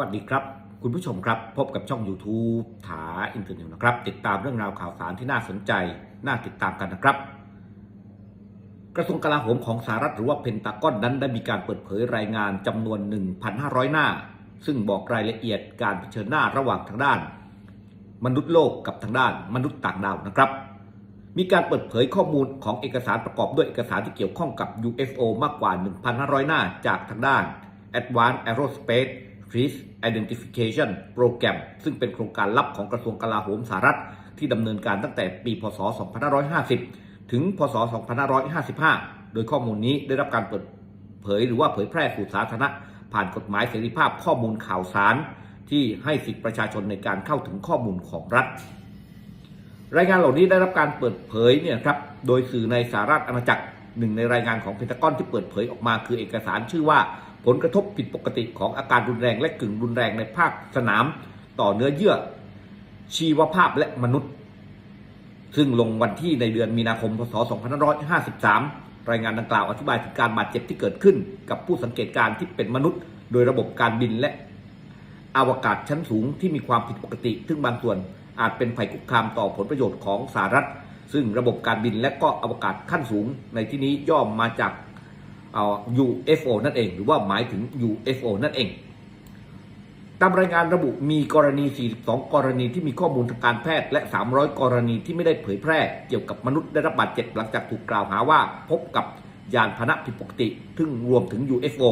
สวัสดีครับ คุณผู้ชมครับพบกับช่อง YouTube ถาอินเทอร์เน็ตนะครับ ติดตามเรื่องราวข่าวสารที่น่าสนใจ น่าติดตามกันนะครับ กระทรวงกลาโหมของสหรัฐหรือว่าเพนตากอนนั้นได้มีการเปิดเผยรายงานจำนวน 1,500 หน้า ซึ่งบอกรายละเอียดการเผชิญหน้าระหว่างทางด้าน มนุษย์โลกกับทางด้าน มนุษย์ต่างดาวนะครับ มีการเปิดเผยข้อมูลของเอกสารประกอบด้วยเอกสารที่เกี่ยวข้องกับ UFO มากกว่า 1,500 หน้าจากทางด้าน Advanced Aerospace Risk Identification Program ซึ่งเป็นโครงการลับของกระทรวงกลาโหมสหรัฐ ที่ดำเนินการตั้งแต่ปี พศ 2550 ถึง พศ 2555 โดยข้อมูลนี้ได้รับการเปิดเผยหรือว่าเผยแพร่สู่สาธารณะ ผ่านกฎหมายเสรีภาพข้อมูลข่าวสาร ที่ให้สิทธิประชาชนในการเข้าถึงข้อมูลของรัฐ รายงานเหล่านี้ได้รับการเปิดเผยเนี่ยครับโดยสื่อในสหรัฐอาณาจักรหนึ่งในรายงานของเพนทากอนที่เปิดเผยออกมาคือเอกสารชื่อว่า ผลกระทบผิดปกติของอาการรุนแรงและกึ่งรุนแรงในภาคสนามต่อเนื้อเยื่อ ชีวภาพและมนุษย์ ซึ่งลงวันที่ในเดือนมีนาคมพศ 2553 รายงานดังกล่าวอธิบายถึงการบาดเจ็บที่เกิดขึ้น กับผู้สังเกตการณ์ที่เป็นมนุษย์ โดยระบบการบินและอวกาศชั้นสูงที่มีความผิดปกติ ซึ่งบางส่วนอาจเป็นภัยคุกคามต่อผลประโยชน์ของสหรัฐ ซึ่งระบบการบินและก็อวกาศขั้นสูงในที่นี้ย่อมมาจาก UFO นั่นเอง หรือว่าหมายถึง UFO นั่นเอง ตามรายงานระบุมีกรณี 42 กรณีที่มีข้อมูลทางการแพทย์ และ 300 กรณีที่ไม่ได้เผยแพร่ เกี่ยวกับมนุษย์ได้รับบาดเจ็บหลังจากถูกกล่าวหาว่าพบกับยานพาหนะผิดปกติซึ่งรวมถึง UFO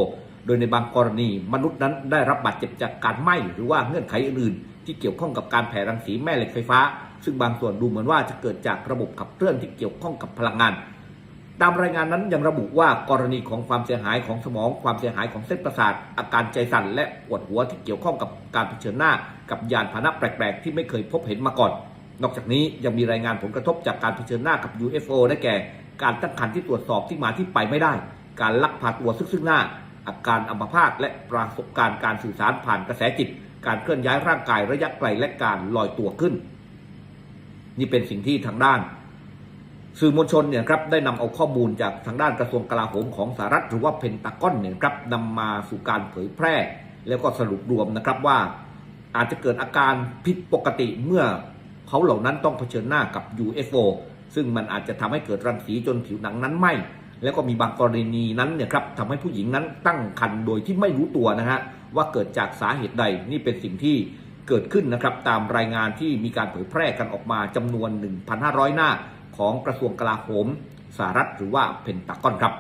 โดยในบางกรณีมนุษย์นั้นได้รับบาดเจ็บจากการไหม้หรือว่าเงื่อนไขอื่นๆ ที่เกี่ยวข้องกับการแผ่รังสีแม่เหล็กไฟฟ้า ซึ่งบางส่วนดูเหมือนว่าจะเกิดจากระบบขับเคลื่อนที่เกี่ยวข้องกับพลังงาน ตามรายงานนั้นยังระบุว่ากรณีของความเสียหายของสมอง ความเสียหายของเส้นประสาท อาการใจสั่นและปวดหัวที่เกี่ยวข้องกับการเผชิญหน้า กับยานพาหนะแปลกๆ ที่ไม่เคยพบเห็นมาก่อน นอกจากนี้ยังมีรายงานผลกระทบจากการเผชิญหน้ากับ UFO ได้แก่ การตั้งครรภ์ที่ตรวจสอบที่มาที่ไปไม่ได้ การลักพาตัวซึ่งซึ่งหน้า อาการอัมพาตและประสบการณ์การสื่อสารผ่านกระแสจิต การเคลื่อนย้ายร่างกายระยะไกลและการลอยตัวขึ้น นี่เป็นสิ่งที่ทางด้าน สื่อมวลชนเนี่ยครับได้นำเอาข้อมูลจากทางด้านกระทรวงกลาโหมของสหรัฐหรือว่าเพนตากอนเนี่ยครับนำมาสู่การเผยแพร่ แล้วก็สรุปรวมนะครับว่า อาจจะเกิดอาการผิดปกติเมื่อเขาเหล่านั้นต้องเผชิญหน้ากับ UFO ซึ่งมันอาจจะทำให้เกิดรังสีจนผิวหนังนั้นไหม้แล้วก็มีบางกรณีนั้นเนี่ยครับทำให้ผู้หญิงนั้นตั้งครรภ์โดยที่ไม่รู้ตัวนะฮะว่าเกิดจากสาเหตุใดนี่เป็นสิ่งที่เกิดขึ้นนะครับตามรายงานที่มีการเผยแพร่กันออกมาจำนวน 1,500 หน้า ของกระทรวงกลาโหมสหรัฐหรือว่าเพนตากอนครับ